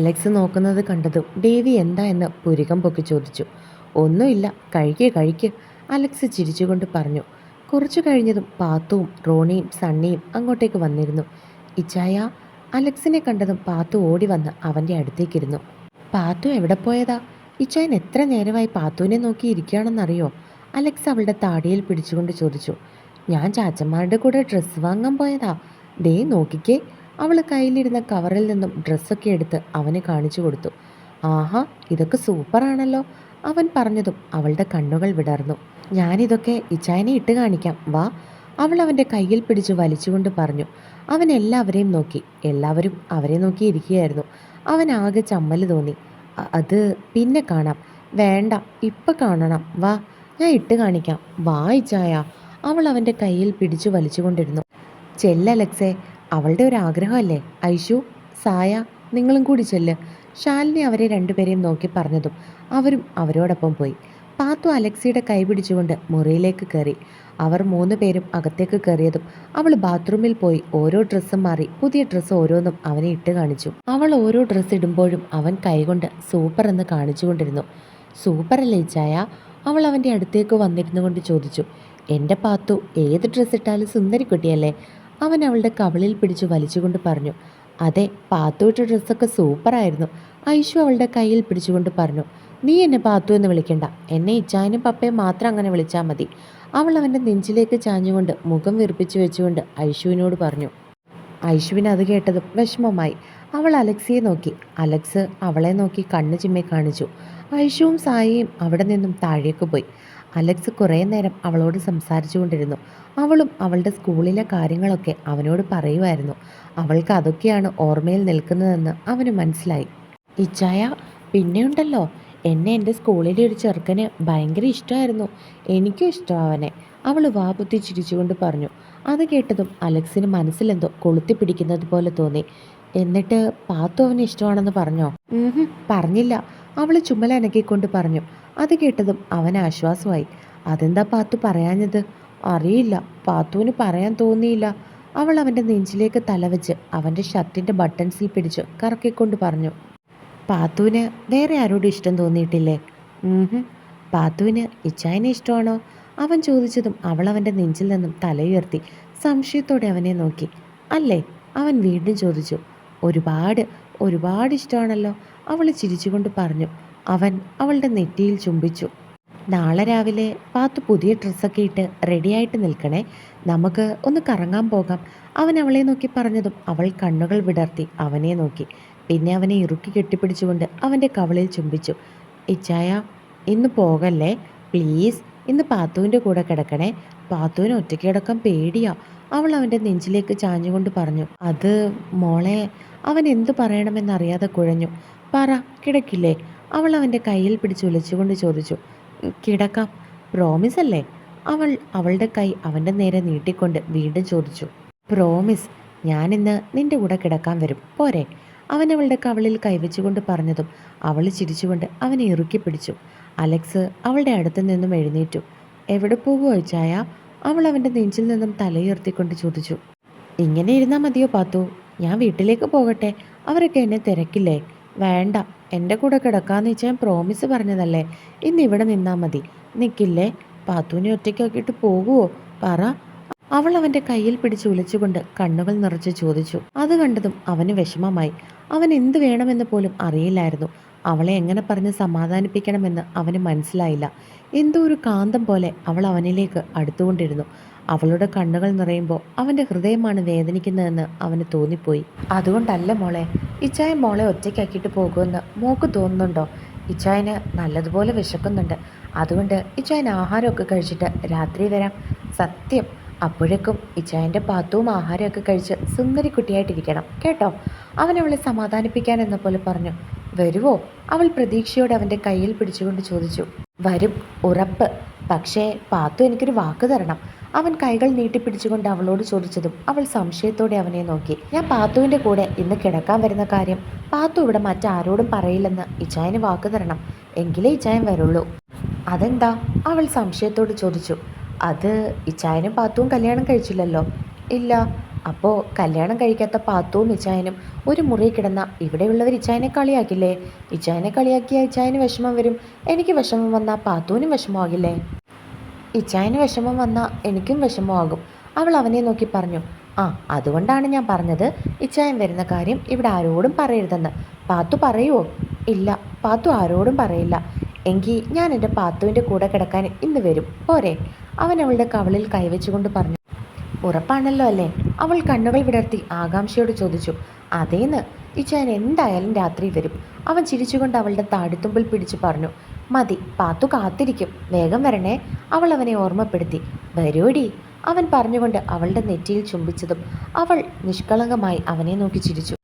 Alex നോക്കുന്നത് കണ്ടതും Davy എന്താ എന്ന് പുരികം പൊക്കി ചോദിച്ചു. ഒന്നുമില്ല കഴിക്കുക കഴിക്ക് അലക്സ് ചിരിച്ചുകൊണ്ട് പറഞ്ഞു. കുറച്ചു കഴിഞ്ഞതും പാത്തുവും റോണിയും സണ്ണിയും അങ്ങോട്ടേക്ക് വന്നിരുന്നു. ഇച്ചായ അലക്സിനെ കണ്ടതും പാത്തു ഓടി വന്ന് അവന്റെ അടുത്തേക്കിരുന്നു. പാത്തു എവിടെ പോയതാ? ഇച്ചായൻ എത്ര നേരമായി പാത്തുവിനെ നോക്കി ഇരിക്കുകയാണെന്നറിയോ? അലക്സ് അവളുടെ താടിയിൽ പിടിച്ചുകൊണ്ട് ചോദിച്ചു. ഞാൻ ചാച്ചന്മാരുടെ കൂടെ ഡ്രസ്സ് വാങ്ങാൻ പോയതാ. ദേ നോക്കിക്കേ. അവൾ കയ്യിലിരുന്ന കവറിൽ നിന്നും ഡ്രസ്സൊക്കെ എടുത്ത് അവന് കാണിച്ചു കൊടുത്തു. ആഹാ ഇതൊക്കെ സൂപ്പറാണല്ലോ അവൻ പറഞ്ഞതും അവളുടെ കണ്ണുകൾ വിടർന്നു. ഞാനിതൊക്കെ ഇച്ചായനെ ഇട്ട് കാണിക്കാം വാ. അവൾ അവന്റെ കയ്യിൽ പിടിച്ച് വലിച്ചുകൊണ്ട് പറഞ്ഞു. അവൻ എല്ലാവരെയും നോക്കി. എല്ലാവരും അവരെ നോക്കി ഇരിക്കുകയായിരുന്നു അവൻ ആകെ ചമ്മൽ തോന്നി. അത് പിന്നെ കാണാം. വേണ്ട ഇപ്പം കാണണം. വാ ഞാൻ ഇട്ട് കാണിക്കാം. വാ ഇച്ചായ. അവൾ അവന്റെ കയ്യിൽ പിടിച്ചു വലിച്ചുകൊണ്ടിരുന്നു. ചെല്ല് അലക്സേ. അവളുടെ ഒരു ആഗ്രഹമല്ലേ? ഐഷു സായ നിങ്ങളും കൂടി ചെല്ല്. ശാലിനി അവരെ രണ്ടുപേരെയും നോക്കി പറഞ്ഞതും അവരും അവരോടൊപ്പം പോയി. പാത്തു അലക്സിയുടെ കൈ പിടിച്ചുകൊണ്ട് മുറിയിലേക്ക് കയറി. അവർ മൂന്ന് പേരും അകത്തേക്ക് കയറിയതും അവൾ ബാത്റൂമിൽ പോയി ഓരോ ഡ്രസ്സും മാറി പുതിയ ഡ്രസ്സ് ഓരോന്നും അവനെ ഇട്ട് കാണിച്ചു. അവൾ ഓരോ ഡ്രസ്സ് ഇടുമ്പോഴും അവൻ കൈകൊണ്ട് സൂപ്പർ എന്ന് കാണിച്ചുകൊണ്ടിരുന്നു സൂപ്പറല്ലേ ചായ? അവൾ അവന്റെ അടുത്തേക്ക് വന്നിരുന്നു കൊണ്ട് ചോദിച്ചു. എന്റെ പാത്തു ഏത് ഡ്രസ്സ് ഇട്ടാലും സുന്ദരി കുട്ടിയല്ലേ അവൻ അവളുടെ കവളിൽ പിടിച്ചു വലിച്ചുകൊണ്ട് പറഞ്ഞു അതെ പാത്തുവിട്ട ഡ്രസ്സൊക്കെ സൂപ്പറായിരുന്നു. ഐഷു അവളുടെ കയ്യിൽ പിടിച്ചുകൊണ്ട് പറഞ്ഞു നീ എന്നെ പാത്തു എന്ന് വിളിക്കണ്ട. എന്നെ ഇച്ചായനും പപ്പയും മാത്രം അങ്ങനെ വിളിച്ചാൽ മതി. അവൾ അവന്റെ നെഞ്ചിലേക്ക് ചാഞ്ഞുകൊണ്ട് മുഖം വീർപ്പിച്ചു വെച്ചുകൊണ്ട് ഐഷുവിനോട് പറഞ്ഞു. ഐഷുവിന് അത് കേട്ടതും വിഷമമായി. അവൾ അലക്സിയെ നോക്കി. അലക്സ് അവളെ നോക്കി കണ്ണു ചിമ്മി കാണിച്ചു. ഐഷുവും സായിയും അവിടെ നിന്നും താഴേക്ക് പോയി. അലക്സ് കുറേ നേരം അവളോട് സംസാരിച്ചു കൊണ്ടിരുന്നു അവളും അവളുടെ സ്കൂളിലെ കാര്യങ്ങളൊക്കെ അവനോട് പറയുമായിരുന്നു. അവൾക്ക് അതൊക്കെയാണ് ഓർമ്മയിൽ നിൽക്കുന്നതെന്ന് അവന് മനസ്സിലായി. ഇച്ചായ പിന്നെയുണ്ടല്ലോ. എന്നെ എന്റെ സ്കൂളിലെ ഒരു ചെറുക്കന് ഭയങ്കര ഇഷ്ടമായിരുന്നു. എനിക്കും ഇഷ്ടം അവനെ. അവൾ വാപുത്തി ചിരിച്ചുകൊണ്ട് പറഞ്ഞു. അത് കേട്ടതും അലക്സിന് മനസ്സിലെന്തോ കൊളുത്തി പിടിക്കുന്നത് പോലെ തോന്നി. എന്നിട്ട് പാത്തു അവന് ഇഷ്ടമാണെന്ന് പറഞ്ഞോ? പറഞ്ഞില്ല. അവൾ ചുമലനക്കിക്കൊണ്ട് പറഞ്ഞു. അത് കേട്ടതും അവൻ ആശ്വാസമായി. അതെന്താ പാത്തു പറയാഞ്ഞത്? അറിയില്ല. പാത്തുവിന് പറയാൻ തോന്നിയില്ല. അവൾ അവന്റെ നെഞ്ചിലേക്ക് തലവെച്ച് അവന്റെ ഷർട്ടിന്റെ ബട്ടൺസിൽ പിടിച്ച് കറക്കിക്കൊണ്ട് പറഞ്ഞു പാത്തുവിന് വേറെ ആരോടും ഇഷ്ടം തോന്നിയിട്ടില്ലേ? പാത്തുവിന് ഇച്ചായനെ ഇഷ്ടമാണോ? അവൻ ചോദിച്ചതും അവൾ അവന്റെ നെഞ്ചിൽ നിന്നും തലയുയർത്തി സംശയത്തോടെ അവനെ നോക്കി. അല്ലേ? അവൻ വീണ്ടും ചോദിച്ചു ഒരുപാട് ഒരുപാട് ഇഷ്ടമാണല്ലോ? അവൾ ചിരിച്ചുകൊണ്ട് പറഞ്ഞു അവൻ അവളുടെ നെറ്റിയിൽ ചുംബിച്ചു. നാളെ രാവിലെ പാത്ത് പുതിയ ഡ്രസ്സൊക്കെ ഇട്ട് റെഡിയായിട്ട് നിൽക്കണേ. നമുക്ക് ഒന്ന് കറങ്ങാൻ പോകാം. അവൻ അവളെ നോക്കി പറഞ്ഞതും അവൾ കണ്ണുകൾ വിടർത്തി അവനെ നോക്കി. പിന്നെ അവനെ ഇറുക്കി കെട്ടിപ്പിടിച്ചുകൊണ്ട് അവന്റെ കവളിൽ ചുംബിച്ചു. ഇച്ചായ ഇന്ന് പോകല്ലേ? പ്ലീസ് ഇന്ന് പാത്തുവിന്റെ കൂടെ കിടക്കണേ. പാത്തുവിന് ഒറ്റയ്ക്ക് കിടക്കാൻ പേടിയാ. അവൾ അവന്റെ നെഞ്ചിലേക്ക് ചാഞ്ഞുകൊണ്ട് പറഞ്ഞു അത് മോളെ അവൻ എന്തു പറയണമെന്നറിയാതെ കുഴഞ്ഞു. പറ കിടക്കില്ലേ? അവൾ അവന്റെ കയ്യിൽ പിടിച്ച് വിളിച്ചുകൊണ്ട് ചോദിച്ചു "ഉം, കിടക്കാം. പ്രോമിസ് അല്ലേ? അവൾ അവളുടെ കൈ അവന്റെ നേരെ നീട്ടിക്കൊണ്ട് വീണ്ടും ചോദിച്ചു. പ്രോമിസ് ഞാനിന്ന് നിന്റെ കൂടെ കിടക്കാൻ വരും. പോരെ. അവൻ അവളുടെ കവളിൽ കൈവച്ചുകൊണ്ട് പറഞ്ഞതും അവൾ ചിരിച്ചുകൊണ്ട് അവനെ ഇറുക്കി പിടിച്ചു. അലക്സ് അവളുടെ അടുത്ത് നിന്നും എഴുന്നേറ്റു. എവിടെ പോകുമോ ചായ അവൾ അവന്റെ നെഞ്ചിൽ നിന്നും തലയുയർത്തിക്കൊണ്ട് ചോദിച്ചു. ഇങ്ങനെ ഇരുന്നാൽ മതിയോ പാത്തു? ഞാൻ വീട്ടിലേക്ക് പോകട്ടെ. അവരൊക്കെ എന്നെ തിരക്കില്ലേ? വേണ്ട എന്റെ കൂടെ കിടക്കാന്ന് വെച്ചാൽ പ്രോമിസ് പറഞ്ഞതല്ലേ. ഇന്ന് ഇവിടെ നിന്നാൽ മതി. നിൽക്കില്ലേ പാത്തുവിനെ ഒറ്റയ്ക്കാക്കിയിട്ട് പോകുമോ പറ. അവൾ അവന്റെ കയ്യിൽ പിടിച്ച് വിളിച്ചുകൊണ്ട് കണ്ണുകൾ നിറച്ച് ചോദിച്ചു. അത് കണ്ടതും അവന് വിഷമമായി. അവൻ എന്ത് വേണമെന്ന് പോലും അറിയില്ലായിരുന്നു. അവളെ എങ്ങനെ പറഞ്ഞ് സമാധാനിപ്പിക്കണമെന്ന് അവന് മനസ്സിലായില്ല. എന്തോ ഒരു കാന്തം പോലെ അവൾ അവനിലേക്ക് അടുത്തുകൊണ്ടിരുന്നു. അവളുടെ കണ്ണുകൾ നിറയുമ്പോൾ അവന്റെ ഹൃദയമാണ് വേദനിക്കുന്നതെന്ന് അവന് തോന്നിപ്പോയി. അതുകൊണ്ടല്ല മോളെ ഇച്ചായൻ മോളെ ഒറ്റയ്ക്കാക്കിയിട്ട് പോകുമെന്ന് മോക്ക് തോന്നുന്നുണ്ടോ? ഇച്ചായന് നല്ലതുപോലെ വിശക്കുന്നുണ്ട്. അതുകൊണ്ട് ഇച്ചായൻ ആഹാരമൊക്കെ കഴിച്ചിട്ട് രാത്രി വരാം. സത്യം അപ്പോഴേക്കും ഇച്ചായന്റെ പാത്തവും ആഹാരമൊക്കെ കഴിച്ച് സുന്ദരി കുട്ടിയായിട്ടിരിക്കണം കേട്ടോ? അവൻ അവളെ സമാധാനിപ്പിക്കാൻ എന്ന പോലെ പറഞ്ഞു. വരുവോ? അവൾ പ്രതീക്ഷയോടെ അവന്റെ കയ്യിൽ പിടിച്ചുകൊണ്ട് ചോദിച്ചു. വരും ഉറപ്പ്. പക്ഷേ പാത്തു എനിക്കൊരു വാക്ക് തരണം. അവൻ കൈകൾ നീട്ടിപ്പിടിച്ചുകൊണ്ട് അവളോട് ചോദിച്ചതും അവൾ സംശയത്തോടെ അവനെ നോക്കി. ഞാൻ പാത്തുവിന്റെ കൂടെ ഇന്ന് കിടക്കാൻ വരുന്ന കാര്യം പാത്തു ഇവിടെ മറ്റാരോടും പറയില്ലെന്ന് ഇച്ചായന് വാക്ക് തരണം. എങ്കിലേ ഇച്ചായൻ വരുള്ളൂ. അതെന്താ? അവൾ സംശയത്തോട് ചോദിച്ചു. അത് ഇച്ചായനും പാത്തുവും കല്യാണം കഴിച്ചില്ലല്ലോ. ഇല്ല. അപ്പോൾ കല്യാണം കഴിക്കാത്ത പാത്തുവും ഇച്ചായനും ഒരു മുറി കിടന്ന ഇവിടെയുള്ളവർ ഇച്ചായനെ കളിയാക്കില്ലേ? ഇച്ചായനെ കളിയാക്കിയ ഇച്ചായന് വിഷമം വരും. എനിക്ക് വിഷമം വന്നാൽ പാത്തുവിനും വിഷമമാകില്ലേ? ഇച്ചായന് വിഷമം വന്നാൽ എനിക്കും വിഷമമാകും. അവൾ അവനെ നോക്കി പറഞ്ഞു ആ അതുകൊണ്ടാണ് ഞാൻ പറഞ്ഞത്. ഇച്ചായൻ വരുന്ന കാര്യം ഇവിടെ ആരോടും പറയരുതെന്ന്. പാത്തു പറയുമോ ഇല്ല പാത്തു ആരോടും പറയില്ല. എങ്കിൽ ഞാൻ എന്റെ പാത്തുവിന്റെ കൂടെ കിടക്കാൻ ഇന്ന് വരും. പോരെ. അവൻ അവളുടെ കവളിൽ കൈവച്ചുകൊണ്ട് പറഞ്ഞു. ഉറപ്പാണല്ലോ അല്ലേ? അവൾ കണ്ണുകൾ വിടർത്തി ആകാംക്ഷയോട് ചോദിച്ചു. അതേന്ന്. ഇച്ചായൻ എന്തായാലും രാത്രി വരും. അവൻ ചിരിച്ചുകൊണ്ട് അവളുടെ താടിത്തുമ്പിൽ പിടിച്ചു പറഞ്ഞു. മതി പാത്തു കാത്തിരിക്കും. വേഗം വരണേ. അവൾ അവനെ ഓർമ്മപ്പെടുത്തി. വരൂടി അവൻ പറഞ്ഞുകൊണ്ട് അവളുടെ നെറ്റിയിൽ ചുംബിച്ചതും അവൾ നിഷ്കളങ്കമായി അവനെ നോക്കി ചിരിച്ചു.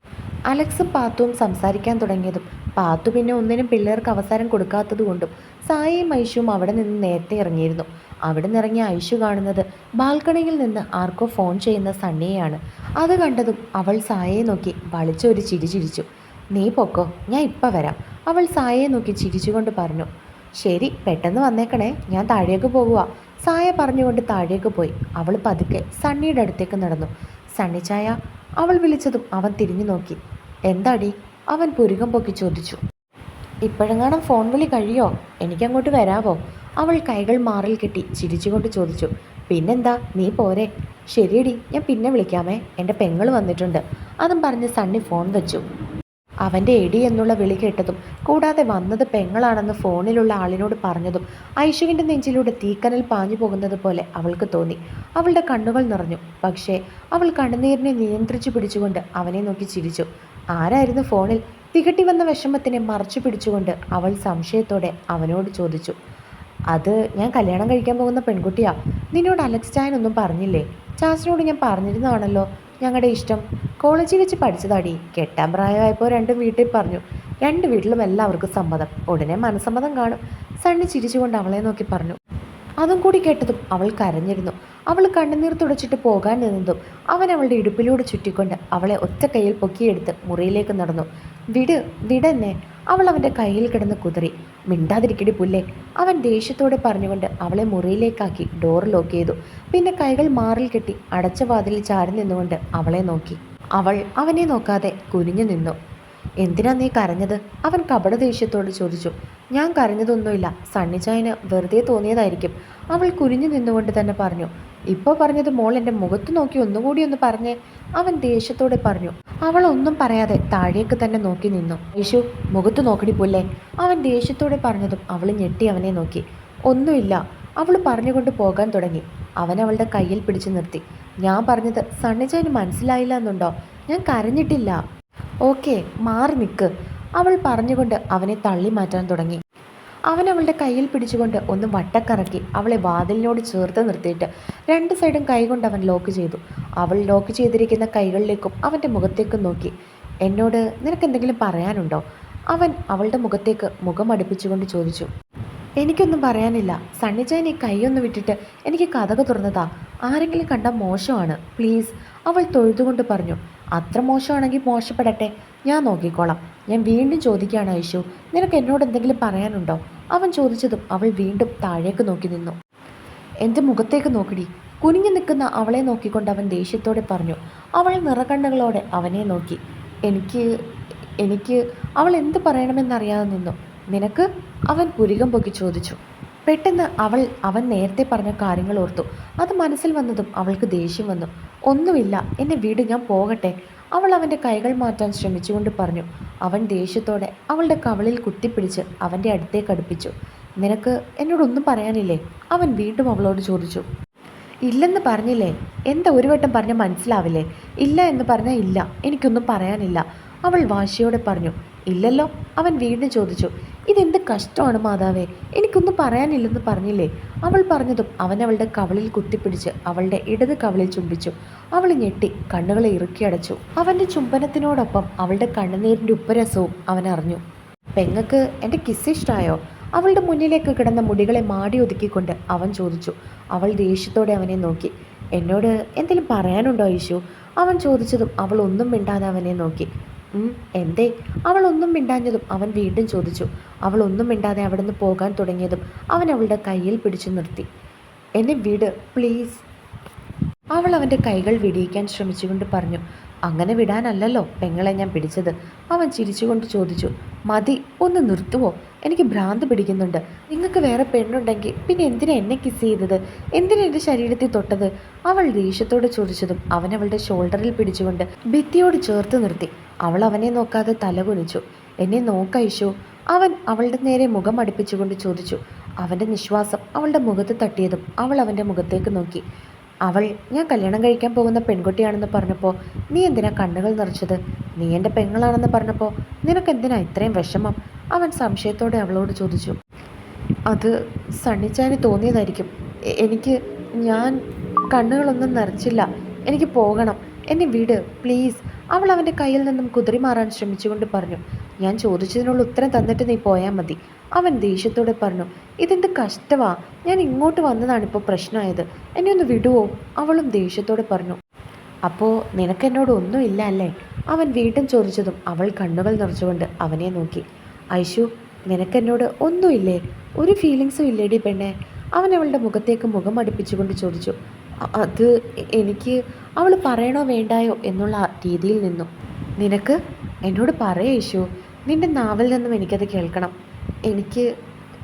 അലക്സും പാത്തുവും സംസാരിക്കാൻ തുടങ്ങിയതും പാത്തു പിന്നെ ഒന്നിനും പിള്ളേർക്ക് അവസരം കൊടുക്കാത്തതുകൊണ്ടും സായയും ഐഷുവും അവിടെ നിന്ന് നേരത്തെ ഇറങ്ങിയിരുന്നു. അവിടെ നിന്നിറങ്ങിയ ഐഷു കാണുന്നത് ബാൽക്കണിയിൽ നിന്ന് ആർക്കോ ഫോൺ ചെയ്യുന്ന സണ്ണിയെയാണ്. അത് കണ്ടതും അവൾ സായയെ നോക്കി വളിച്ചൊരു ചിരി ചിരിച്ചു. നീ പൊക്കോ ഞാൻ ഇപ്പം വരാം. അവൾ സായയെ നോക്കി ചിരിച്ചുകൊണ്ട് പറഞ്ഞു ശരി പെട്ടെന്ന് വന്നേക്കണേ ഞാൻ താഴേക്ക് പോകുക സായ പറഞ്ഞുകൊണ്ട് താഴേക്ക് പോയി. അവൾ പതുക്കെ സണ്ണിയുടെ അടുത്തേക്ക് നടന്നു. സണ്ണി ചായ അവൾ വിളിച്ചതും അവൻ തിരിഞ്ഞു നോക്കി. എന്താടി? അവൻ പുരുകം പൊക്കി ചോദിച്ചു. ഇപ്പോഴെങ്ങാനും ഫോൺ വിളി കഴിയോ? എനിക്കങ്ങോട്ട് വരാവോ? അവൾ കൈകൾ മാറിൽ കെട്ടി ചിരിച്ചുകൊണ്ട് ചോദിച്ചു. പിന്നെന്താ? നീ പോരെ. ശരിയടി ഞാൻ പിന്നെ വിളിക്കാമേ. എന്റെ പെങ്ങൾ വന്നിട്ടുണ്ട്. അതും പറഞ്ഞ് സണ്ണി ഫോൺ വെച്ചു. അവന്റെ എടി എന്നുള്ള വിളി കേട്ടതും കൂടാതെ വന്നത് പെങ്ങളാണെന്ന് ഫോണിലുള്ള ആളിനോട് പറഞ്ഞതും ഐഷുവിന്റെ നെഞ്ചിലൂടെ തീക്കനൽ പാഞ്ഞു പോകുന്നത് പോലെ അവൾക്ക് തോന്നി. അവളുടെ കണ്ണുകൾ നിറഞ്ഞു. പക്ഷേ അവൾ കണ്ണുനീരിനെ നിയന്ത്രിച്ചു പിടിച്ചുകൊണ്ട് അവനെ നോക്കി ചിരിച്ചു. ആരായിരുന്നു ഫോണിൽ? തികട്ടി വന്ന വിഷമത്തിനെ മറച്ചു പിടിച്ചുകൊണ്ട് അവൾ സംശയത്തോടെ അവനോട് ചോദിച്ചു. അത് ഞാൻ കല്യാണം കഴിക്കാൻ പോകുന്ന പെൺകുട്ടിയാ. നിന്നോട് അലക്സ് ചായനൊന്നും പറഞ്ഞില്ലേ? ചാച്ചനോട് ഞാൻ പറഞ്ഞിരുന്നതാണല്ലോ. ഞങ്ങളുടെ ഇഷ്ടം. കോളേജിൽ വെച്ച് പഠിച്ചതാടി. കെട്ടാൻ പ്രായമായപ്പോൾ രണ്ടും വീട്ടിൽ പറഞ്ഞു. രണ്ട് വീട്ടിലും എല്ലാവർക്കും സമ്മതം. ഉടനെ മനസ്സമ്മതം കാണും. സണ്ണി ചിരിച്ചുകൊണ്ട് അവളെ നോക്കി പറഞ്ഞു. അതും കൂടി കേട്ടതും അവൾ കരഞ്ഞിരുന്നു. അവൾ കണ്ണുനീർ തുടച്ചിട്ട് പോകാൻ നിന്നതും അവൻ അവളുടെ ഇടുപ്പിലൂടെ ചുറ്റിക്കൊണ്ട് അവളെ ഒറ്റ കയ്യിൽ പൊക്കിയെടുത്ത് മുറിയിലേക്ക് നടന്നു. വിട് വിടന്നെ. അവൾ അവന്റെ കയ്യിൽ കിടന്ന് കുതറി. മിണ്ടാതിരിക്കടി പുല്ലേ? അവൻ ദേഷ്യത്തോടെ പറഞ്ഞുകൊണ്ട് അവളെ മുറിയിലേക്കാക്കി ഡോർ ലോക്ക് ചെയ്തു. പിന്നെ കൈകൾ മാറിൽ കെട്ടി അടച്ച വാതിലിൽ ചാരി നിന്നുകൊണ്ട് അവളെ നോക്കി. അവൾ അവനെ നോക്കാതെ കുനിഞ്ഞു നിന്നു. എന്തിനാ നീ കരഞ്ഞത്? അവൻ കപട ദേഷ്യത്തോട് ചോദിച്ചു. ഞാൻ കരഞ്ഞതൊന്നുമില്ല. സണ്ണിച്ചായന് വെറുതെ തോന്നിയതായിരിക്കും. അവൾ കുനിഞ്ഞു നിന്നുകൊണ്ട് തന്നെ പറഞ്ഞു. ഇപ്പോൾ പറഞ്ഞത് മോൾ എന്റെ മുഖത്ത് നോക്കി ഒന്നുകൂടി ഒന്ന് പറഞ്ഞേ? അവൻ ദേഷ്യത്തോടെ പറഞ്ഞു. അവൾ ഒന്നും പറയാതെ താഴേക്ക് തന്നെ നോക്കി നിന്നു. യേശു മുഖത്ത് നോക്കടി പുല്ലേ? അവൻ ദേഷ്യത്തോടെ പറഞ്ഞതും അവൾ ഞെട്ടി അവനെ നോക്കി. ഒന്നുമില്ല അവൾ പറഞ്ഞുകൊണ്ട് പോകാൻ തുടങ്ങി. അവൻ അവളുടെ കയ്യിൽ പിടിച്ചു നിർത്തി. ഞാൻ പറഞ്ഞത് സണ്ണിജന് മനസ്സിലായില്ല എന്നുണ്ടോ? ഞാൻ കരഞ്ഞിട്ടില്ല. ഓക്കെ മാറി നിൽക്ക് അവൾ പറഞ്ഞുകൊണ്ട് അവനെ തള്ളി മാറ്റാൻ തുടങ്ങി. അവൻ അവളുടെ കയ്യിൽ പിടിച്ചുകൊണ്ട് ഒന്ന് വട്ടക്കറക്കി അവളെ വാതിലിനോട് ചേർത്ത് നിർത്തിയിട്ട് രണ്ട് സൈഡും കൈകൊണ്ട് അവൻ ലോക്ക് ചെയ്തു. അവൾ ലോക്ക് ചെയ്തിരിക്കുന്ന കൈകളിലേക്കും അവന്റെ മുഖത്തേക്കും നോക്കി. എന്നോട് നിനക്ക് എന്തെങ്കിലും പറയാനുണ്ടോ? അവൻ അവളുടെ മുഖത്തേക്ക് മുഖം അടുപ്പിച്ചുകൊണ്ട് ചോദിച്ചു. എനിക്കൊന്നും പറയാനില്ല. സണ്ണിച്ചാൻ ഈ കൈയൊന്ന് വിട്ടിട്ട് എനിക്ക് കഥക തുറന്നതാ. ആരെങ്കിലും കണ്ട മോശമാണ്. പ്ലീസ്. അവൾ തൊഴുതുകൊണ്ട് പറഞ്ഞു. അത്ര മോശമാണെങ്കിൽ മോശപ്പെടട്ടെ. ഞാൻ നോക്കിക്കോളാം. ഞാൻ വീണ്ടും ചോദിക്കുകയാണ് ഐഷു നിനക്ക് എന്നോട് എന്തെങ്കിലും പറയാനുണ്ടോ? അവൻ ചോദിച്ചതും അവൾ വീണ്ടും താഴേക്ക് നോക്കി നിന്നു. എന്റെ മുഖത്തേക്ക് നോക്കിടി. കുനിഞ്ഞു നിൽക്കുന്ന അവളെ നോക്കിക്കൊണ്ട് അവൻ ദേഷ്യത്തോടെ പറഞ്ഞു. അവൾ നിറകണ്ണുകളോടെ അവനെ നോക്കി. എനിക്ക് എനിക്ക് അവൾ എന്ത് പറയണമെന്നറിയാതെ നിന്നു. നിനക്ക്? അവൻ പുരികം പൊക്കി ചോദിച്ചു. പെട്ടെന്ന് അവൾ അവൻ നേരത്തെ പറഞ്ഞ കാര്യങ്ങൾ ഓർത്തു. അത് മനസ്സിൽ വന്നതും അവൾക്ക് ദേഷ്യം വന്നു. ഒന്നുമില്ല. എന്നെ വീട് ഞാൻ പോകട്ടെ. അവൾ അവന്റെ കൈകൾ മാറ്റാൻ ശ്രമിച്ചുകൊണ്ട് പറഞ്ഞു അവൻ ദേഷ്യത്തോടെ അവളുടെ കവളിൽ കുത്തിപ്പിടിച്ച് അവന്റെ അടുത്തേക്ക് അടുപ്പിച്ചു. നിനക്ക് എന്നോടൊന്നും പറയാനില്ലേ? അവൻ വീണ്ടും അവളോട് ചോദിച്ചു. ഇല്ലെന്ന് പറഞ്ഞില്ലേ? എന്താ ഒരു വട്ടം പറഞ്ഞാൽ മനസ്സിലാവില്ലേ? ഇല്ല എന്ന് പറഞ്ഞാൽ ഇല്ല എനിക്കൊന്നും പറയാനില്ല. അവൾ വാശിയോടെ പറഞ്ഞു ഇല്ലല്ലോ. അവൻ വീണ്ടും ചോദിച്ചു ഇതെന്ത് കഷ്ടമാണ് മാതാവേ? എനിക്കൊന്നും പറയാനില്ലെന്ന് പറഞ്ഞില്ലേ? അവൾ പറഞ്ഞതും അവൻ അവളുടെ കവളിൽ കുത്തിപ്പിടിച്ച് അവളുടെ ഇടത് കവളിൽ ചുംബിച്ചു. അവൾ ഞെട്ടി കണ്ണുകളെ ഇറുക്കിയടച്ചു അവന്റെ ചുംബനത്തിനോടൊപ്പം അവളുടെ കണ്ണുനീരിന്റെ ഉപ്പരസവും അവൻ അറിഞ്ഞു. പെങ്ങക്ക് എന്റെ കിസ് ഇഷ്ടമായോ അവളുടെ മുന്നിലേക്ക് കിടന്ന മുടികളെ മാടി ഒതുക്കിക്കൊണ്ട് അവൻ ചോദിച്ചു. അവൾ ദേഷ്യത്തോടെ അവനെ നോക്കി. എന്നോട് എന്തെങ്കിലും പറയാനുണ്ടോ യേശു അവൻ ചോദിച്ചതും അവൾ ഒന്നും മിണ്ടാതെ അവനെ നോക്കി. എന്തേ? അവൾ ഒന്നും മിണ്ടാഞ്ഞതും അവൻ വീണ്ടും ചോദിച്ചു. അവൾ ഒന്നും മിണ്ടാതെ അവിടെ നിന്ന് പോകാൻ തുടങ്ങിയതും അവൻ അവളുടെ കയ്യിൽ പിടിച്ചു നിർത്തി. എന്നെ വിട് പ്ലീസ്. അവൾ അവന്റെ കൈകൾ വിടിയിക്കാൻ ശ്രമിച്ചുകൊണ്ട് പറഞ്ഞു അങ്ങനെ വിടാനല്ലല്ലോ പെങ്ങളെ ഞാൻ പിടിച്ചത്. അവൻ ചിരിച്ചുകൊണ്ട് ചോദിച്ചു മതി ഒന്ന് നിർത്തുവോ? എനിക്ക് ഭ്രാന്ത് പിടിക്കുന്നുണ്ട്. നിങ്ങൾക്ക് വേറെ പെണ്ണുണ്ടെങ്കിൽ പിന്നെ എന്തിനാ എന്നെ കിസ് ചെയ്തത്? എന്തിനാ എന്റെ ശരീരത്തിൽ തൊട്ടത്? അവൾ ദേഷ്യത്തോടെ ചോദിച്ചതും അവൻ അവളുടെ ഷോൾഡറിൽ പിടിച്ചുകൊണ്ട് ഭിത്തിയോട് ചേർത്ത് നിർത്തി. അവൾ അവനെ നോക്കാതെ തല കുനിച്ചു. എന്നെ നോക്കയച്ചു അവൻ അവളുടെ നേരെ മുഖം അടുപ്പിച്ചുകൊണ്ട് ചോദിച്ചു. അവന്റെ നിശ്വാസം അവളുടെ മുഖത്ത് തട്ടിയതും അവൾ അവന്റെ മുഖത്തേക്ക് നോക്കി. അവൾ ഞാൻ കല്യാണം കഴിക്കാൻ പോകുന്ന പെൺകുട്ടിയാണെന്ന് പറഞ്ഞപ്പോൾ നീ എന്തിനാ കണ്ണുകൾ നിറച്ചത്? നീ എന്റെ പെങ്ങളാണെന്ന് പറഞ്ഞപ്പോൾ നിനക്ക് എന്തിനാ ഇത്രയും വിഷമം? അവൻ സംശയത്തോടെ അവളോട് ചോദിച്ചു. അത് സണ്ണിച്ചാന് തോന്നിയതായിരിക്കും. എനിക്ക് ഞാൻ കണ്ണുകളൊന്നും നിറച്ചില്ല. എനിക്ക് പോകണം. എന്നെ വിട് പ്ലീസ്. അവൾ അവന്റെ കയ്യിൽ നിന്നും കുതിരി മാറാൻ ശ്രമിച്ചുകൊണ്ട് പറഞ്ഞു. ഞാൻ ചോദിച്ചതിനുള്ള ഉത്തരം തന്നിട്ട് നീ പോയാൽ മതി. അവൻ ദേഷ്യത്തോടെ പറഞ്ഞു ഇതെന്ത് കഷ്ടമാ ഞാൻ ഇങ്ങോട്ട് വന്നതാണ് ഇപ്പോൾ പ്രശ്നമായത്. എന്നെ ഒന്ന് വിടുവോ? അവളും ദേഷ്യത്തോടെ പറഞ്ഞു അപ്പോൾ നിനക്കെന്നോട് ഒന്നുമില്ല അല്ലേ? അവൻ വീണ്ടും ചോദിച്ചതും അവൾ കണ്ണുകൾ നിറച്ചുകൊണ്ട് അവനെ നോക്കി ഐഷു നിനക്കെന്നോട് ഒന്നുമില്ലേ ഒരു ഫീലിങ്സും ഇല്ലേടി പെണ്ണെ? അവൻ അവളുടെ മുഖത്തേക്ക് മുഖം അടുപ്പിച്ചുകൊണ്ട് ചോദിച്ചു അത് എനിക്ക് അവൾ പറയണോ വേണ്ടായോ എന്നുള്ള രീതിയിൽ നിന്നു. നിനക്ക് എന്നോട് പറയേശു യേശു നിന്റെ നാവിൽ നിന്നും എനിക്കത് കേൾക്കണം. എനിക്ക്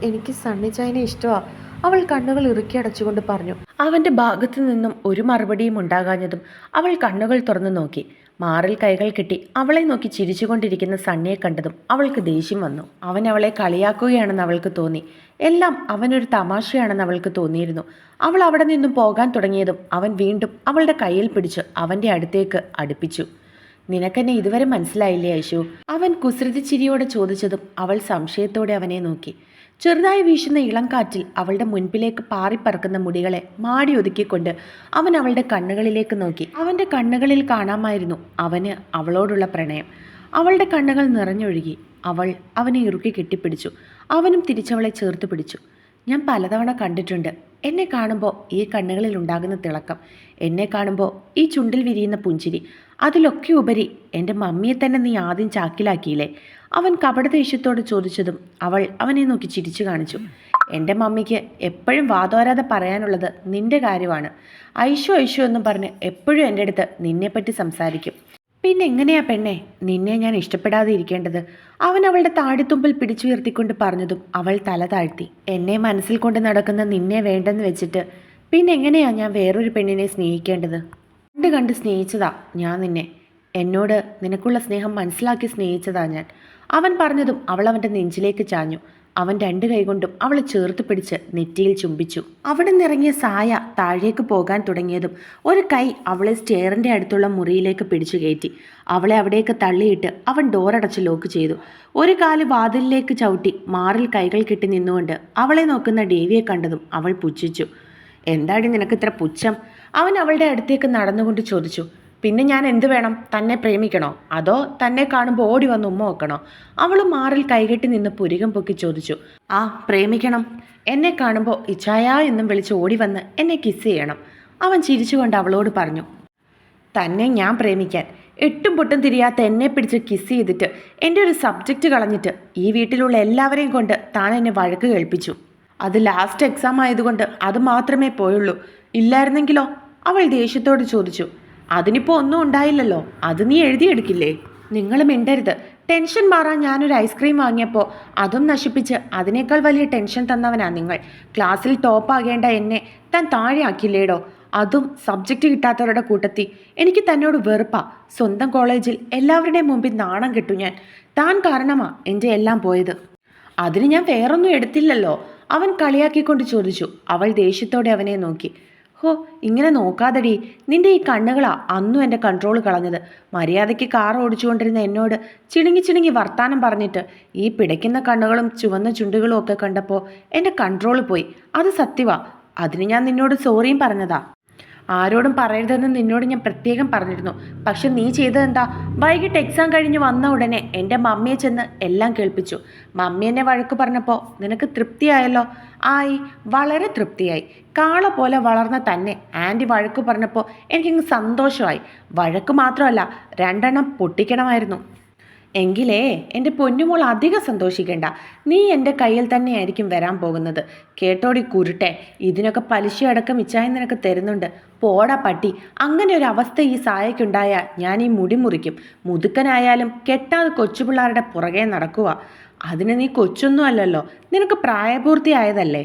എനിക്ക് സണ്ണിച്ചായനെ ഇഷ്ടമാണ് അവൾ കണ്ണുകൾ ഇറുക്കി അടച്ചുകൊണ്ട് പറഞ്ഞു. അവന്റെ ഭാഗത്തു നിന്നും ഒരു മറുപടിയും ഉണ്ടാകാഞ്ഞതും അവൾ കണ്ണുകൾ തുറന്നു നോക്കി. മാറിൽ കൈകൾ കെട്ടി അവളെ നോക്കി ചിരിച്ചുകൊണ്ടിരിക്കുന്ന സണ്ണിയെ കണ്ടതും അവൾക്ക് ദേഷ്യം വന്നു. അവൻ അവളെ കളിയാക്കുകയാണെന്ന് അവൾക്ക് തോന്നി. എല്ലാം അവനൊരു തമാശയാണെന്ന് അവൾക്ക് തോന്നിയിരുന്നു. അവൾ അവിടെ നിന്നും പോകാൻ തുടങ്ങിയതും അവൻ വീണ്ടും അവളുടെ കയ്യിൽ പിടിച്ച് അവന്റെ അടുത്തേക്ക് അടുപ്പിച്ചു. നിനക്കെന്നെ ഇതുവരെ മനസ്സിലായില്ലേ ഐഷു അവൻ കുസൃതി ചിരിയോടെ ചോദിച്ചതും അവൾ സംശയത്തോടെ അവനെ നോക്കി. ചെറുതായി വീശുന്ന ഇളം കാറ്റിൽ അവളുടെ മുൻപിലേക്ക് പാറിപ്പറക്കുന്ന മുടികളെ മാടി ഒതുക്കിക്കൊണ്ട് അവൻ അവളുടെ കണ്ണുകളിലേക്ക് നോക്കി. അവന്റെ കണ്ണുകളിൽ കാണാമായിരുന്നു അവന് അവളോടുള്ള പ്രണയം. അവളുടെ കണ്ണുകൾ നിറഞ്ഞൊഴുകി. അവൾ അവനെ ഇറുക്കി കെട്ടിപ്പിടിച്ചു. അവനും തിരിച്ചവളെ ചേർത്ത് പിടിച്ചു. ഞാൻ പലതവണ കണ്ടിട്ടുണ്ട്. എന്നെ കാണുമ്പോൾ ഈ കണ്ണുകളിൽ ഉണ്ടാകുന്ന തിളക്കം എന്നെ കാണുമ്പോൾ ഈ ചുണ്ടിൽ വിരിയുന്ന പുഞ്ചിരി അതിലൊക്കെ ഉപരി എന്റെ മമ്മിയെ തന്നെ നീ ആദ്യം ചാക്കിലാക്കിയില്ലേ? അവൻ കപടദേഷ്യത്തോട് ചോദിച്ചതും അവൾ അവനെ നോക്കി ചിരിച്ചു കാണിച്ചു. എന്റെ മമ്മിക്ക് എപ്പോഴും വാതോരാതെ പറയാനുള്ളത് നിന്റെ കാര്യമാണ്. ഐശോ ഐശോ എന്നും പറഞ്ഞ് എപ്പോഴും എന്റെ അടുത്ത് നിന്നെപ്പറ്റി സംസാരിക്കും. പിന്നെ എങ്ങനെയാ പെണ്ണെ? നിന്നെ ഞാൻ ഇഷ്ടപ്പെടാതെ ഇരിക്കേണ്ടത് അവൻ അവളുടെ താടിത്തുമ്പിൽ പിടിച്ചുയർത്തിക്കൊണ്ട് പറഞ്ഞതും അവൾ തല താഴ്ത്തി. എന്നെ മനസ്സിൽ കൊണ്ട് നടക്കുന്ന നിന്നെ വേണ്ടെന്ന് വെച്ചിട്ട് പിന്നെ എങ്ങനെയാ ഞാൻ വേറൊരു പെണ്ണിനെ സ്നേഹിക്കേണ്ടത്? കണ്ട് കണ്ട് സ്നേഹിച്ചതാ ഞാൻ നിന്നെ. എന്നോട് നിനക്കുള്ള സ്നേഹം മനസ്സിലാക്കി സ്നേഹിച്ചതാ ഞാൻ. അവൻ പറഞ്ഞതും അവൾ അവന്റെ നെഞ്ചിലേക്ക് ചാഞ്ഞു. അവൻ രണ്ട് കൈകൊണ്ടും അവളെ ചേർത്ത് പിടിച്ച് നെറ്റിയിൽ ചുംബിച്ചു. അവിടെ നിന്നിറങ്ങിയ സായ താഴേക്ക് പോകാൻ തുടങ്ങിയതും ഒരു കൈ അവളെ സ്റ്റെയറിന്റെ അടുത്തുള്ള മുറിയിലേക്ക് പിടിച്ചു കയറ്റി. അവളെ അവിടേക്ക് തള്ളിയിട്ട് അവൻ ഡോറടച്ച് ലോക്ക് ചെയ്തു. ഒരു കാൽ വാതിലിലേക്ക് ചവിട്ടി മാറിൽ കൈകൾ കെട്ടി നിന്നുകൊണ്ട് അവളെ നോക്കുന്ന ഡേവിയെ കണ്ടതും അവൾ പുച്ഛിച്ചു. എന്താടി നിനക്ക് ഇത്ര പുച്ഛം? അവൻ അവളുടെ അടുത്തേക്ക് നടന്നുകൊണ്ട് ചോദിച്ചു. പിന്നെ ഞാൻ എന്ത് വേണം? തന്നെ പ്രേമിക്കണോ? അതോ തന്നെ കാണുമ്പോൾ ഓടി വന്ന് ഉമ്മ വെക്കണോ? അവൾ മാറിൽ കൈകെട്ടി നിന്ന് പുരികം പൊക്കി ചോദിച്ചു. ആ പ്രേമിക്കണം. എന്നെ കാണുമ്പോൾ ഇച്ഛായ എന്നും വിളിച്ച് ഓടി വന്ന് എന്നെ കിസ് ചെയ്യണം. അവൻ ചിരിച്ചുകൊണ്ട് അവളോട് പറഞ്ഞു തന്നെ ഞാൻ പ്രേമിക്കാൻ. എട്ടും പൊട്ടും തിരിയാത്ത എന്നെ പിടിച്ച് കിസ് ചെയ്തിട്ട് എന്റെ ഒരു സബ്ജക്റ്റ് കളഞ്ഞിട്ട് ഈ വീട്ടിലുള്ള എല്ലാവരെയും കൊണ്ട് താൻ എന്നെ വഴക്ക് കേൾപ്പിച്ചു. അത് ലാസ്റ്റ് എക്സാം ആയതുകൊണ്ട് അത് മാത്രമേ പോയുള്ളൂ. ഇല്ലായിരുന്നെങ്കിലോ? അവൾ ദേഷ്യത്തോട് ചോദിച്ചു അതിനിപ്പോൾ ഒന്നും ഉണ്ടായില്ലല്ലോ. അത് നീ എഴുതിയെടുക്കില്ലേ? നിങ്ങൾ മിണ്ടരുത്. ടെൻഷൻ മാറാൻ ഞാനൊരു ഐസ്ക്രീം വാങ്ങിയപ്പോൾ അതും നശിപ്പിച്ച് അതിനേക്കാൾ വലിയ ടെൻഷൻ തന്നവനാ നിങ്ങൾ. ക്ലാസ്സിൽ ടോപ്പ് ടോപ്പാകേണ്ട എന്നെ താൻ താഴെയാക്കില്ലേടോ? അതും സബ്ജക്റ്റ് കിട്ടാത്തവരുടെ കൂട്ടത്തിൽ എനിക്ക് തന്നോട് വെറുപ്പാ. സ്വന്തം കോളേജിൽ എല്ലാവരുടെയും മുമ്പിൽ നാണം കെട്ടു ഞാൻ. താൻ കാരണമാ എന്റെ എല്ലാം പോയത്. അതിന് ഞാൻ വേറൊന്നും എടുത്തില്ലല്ലോ. അവൻ കളിയാക്കിക്കൊണ്ട് ചോദിച്ചു. അവൾ ദേഷ്യത്തോടെ അവനെ നോക്കി. ഹോ ഇങ്ങനെ നോക്കാതടി. നിന്റെ ഈ കണ്ണുകളാ അന്നും എന്റെ കൺട്രോൾ കളഞ്ഞത്. മര്യാദയ്ക്ക് കാർ ഓടിച്ചുകൊണ്ടിരുന്ന എന്നോട് ചിണുങ്ങി ചിണുങ്ങി വർത്താനം പറഞ്ഞിട്ട് ഈ പിടയ്ക്കുന്ന കണ്ണുകളും ചുവന്ന ചുണ്ടുകളും ഒക്കെ കണ്ടപ്പോൾ എന്റെ കൺട്രോൾ പോയി. അത് സത്യവാ. അതിന് ഞാൻ നിന്നോട് സോറിയും പറഞ്ഞതാ. ആരോടും പറയരുതെന്ന് നിന്നോട് ഞാൻ പ്രത്യേകം പറഞ്ഞിരുന്നു. പക്ഷെ നീ ചെയ്തതെന്താ വൈകിട്ട് എക്സാം കഴിഞ്ഞ് വന്ന ഉടനെ എന്റെ മമ്മിയെ ചെന്ന് എല്ലാം കേൾപ്പിച്ചു. മമ്മി എന്നെ വഴക്ക് പറഞ്ഞപ്പോൾ നിനക്ക് തൃപ്തിയായല്ലോ? ആയി വളരെ തൃപ്തിയായി. കാള പോലെ വളർന്ന തന്നെ ആന്റി വഴക്ക് പറഞ്ഞപ്പോൾ എനിക്കിങ്ങ് സന്തോഷമായി. വഴക്ക് മാത്രമല്ല രണ്ടെണ്ണം പൊട്ടിക്കണമായിരുന്നു. എങ്കിലേ എന്റെ പൊന്നുമോൾ അധികം സന്തോഷിക്കണ്ട. നീ എന്റെ കയ്യിൽ തന്നെയായിരിക്കും വരാൻ പോകുന്നത്. കേട്ടോടി കുരുട്ടെ ഇതിനൊക്കെ പലിശ അടക്കം മിച്ചായി നിനക്ക് തരുന്നുണ്ട്. പോടാ പട്ടി അങ്ങനെ ഒരു അവസ്ഥ ഈ സായക്കുണ്ടായാൽ ഞാൻ ഈ മുടി മുറിക്കും. മുതുക്കനായാലും കെട്ടാതെ കൊച്ചുപിള്ളാരുടെ പുറകെ നടക്കുക അതിന് നീ കൊച്ചൊന്നും അല്ലല്ലോ നിനക്ക് പ്രായപൂർത്തിയായതല്ലേ?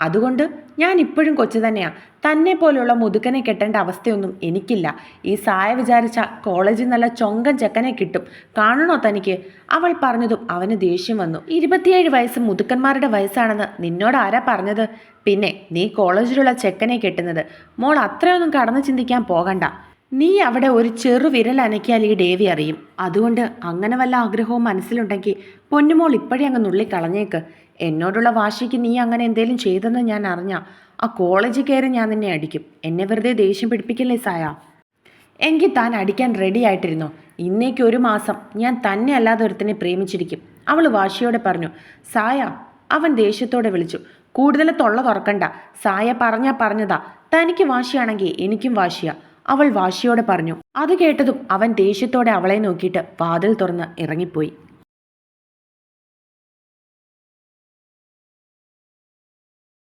അതുകൊണ്ട് ഞാൻ ഇപ്പോഴും കൊച്ചു തന്നെയാണ് തന്നെ പോലെയുള്ള മുതുക്കനെ കെട്ടേണ്ട അവസ്ഥയൊന്നും എനിക്കില്ല. ഈ സായ വിചാരിച്ച കോളേജിൽ നല്ല ചൊങ്കൻ ചെക്കനെ കിട്ടും. കാണണോ തനിക്ക്? അവൾ പറഞ്ഞതും അവന് ദേഷ്യം വന്നു. ഇരുപത്തിയേഴ് വയസ്സ് മുതുക്കന്മാരുടെ വയസ്സാണെന്ന് നിന്നോട് ആരാ പറഞ്ഞത്? പിന്നെ നീ കോളേജിലുള്ള ചെക്കനെ കെട്ടുന്നത്. മോൾ അത്രയൊന്നും കടന്നു ചിന്തിക്കാൻ പോകണ്ട. നീ അവിടെ ഒരു ചെറു വിരൽ അനക്കിയാൽ ഈ ഡേവി അറിയും. അതുകൊണ്ട് അങ്ങനെ വല്ല ആഗ്രഹവും മനസ്സിലുണ്ടെങ്കിൽ പൊന്നുമോൾ ഇപ്പോഴേ അങ്ങ് നുള്ളി കളഞ്ഞേക്ക് എന്നോടുള്ള വാശിക്ക് നീ അങ്ങനെ എന്തേലും ചെയ്തെന്ന് ഞാൻ അറിഞ്ഞ ആ കോളേജിൽ കയറി ഞാൻ നിന്നെ അടിക്കും. എന്നെ വെറുതെ ദേഷ്യം പിടിപ്പിക്കില്ലേ സായ? എങ്കിൽ താൻ അടിക്കാൻ റെഡി ആയിട്ടിരുന്നു? ഇന്നേക്ക് ഒരു മാസം ഞാൻ തന്നെ അല്ലാതെ ഒരുത്തിനെ പ്രേമിച്ചിരിക്കും. അവൾ വാശിയോടെ പറഞ്ഞു സായ അവൻ ദേഷ്യത്തോടെ വിളിച്ചു കൂടുതൽ തൊള്ള തുറക്കണ്ട. സായ പറഞ്ഞാ പറഞ്ഞതാ. തനിക്ക് വാശിയാണെങ്കിൽ എനിക്കും വാശിയാ. അവൾ വാശിയോടെ പറഞ്ഞു. അത് കേട്ടതും അവൻ ദേഷ്യത്തോടെ അവളെ നോക്കിയിട്ട് വാതിൽ തുറന്ന് ഇറങ്ങിപ്പോയി.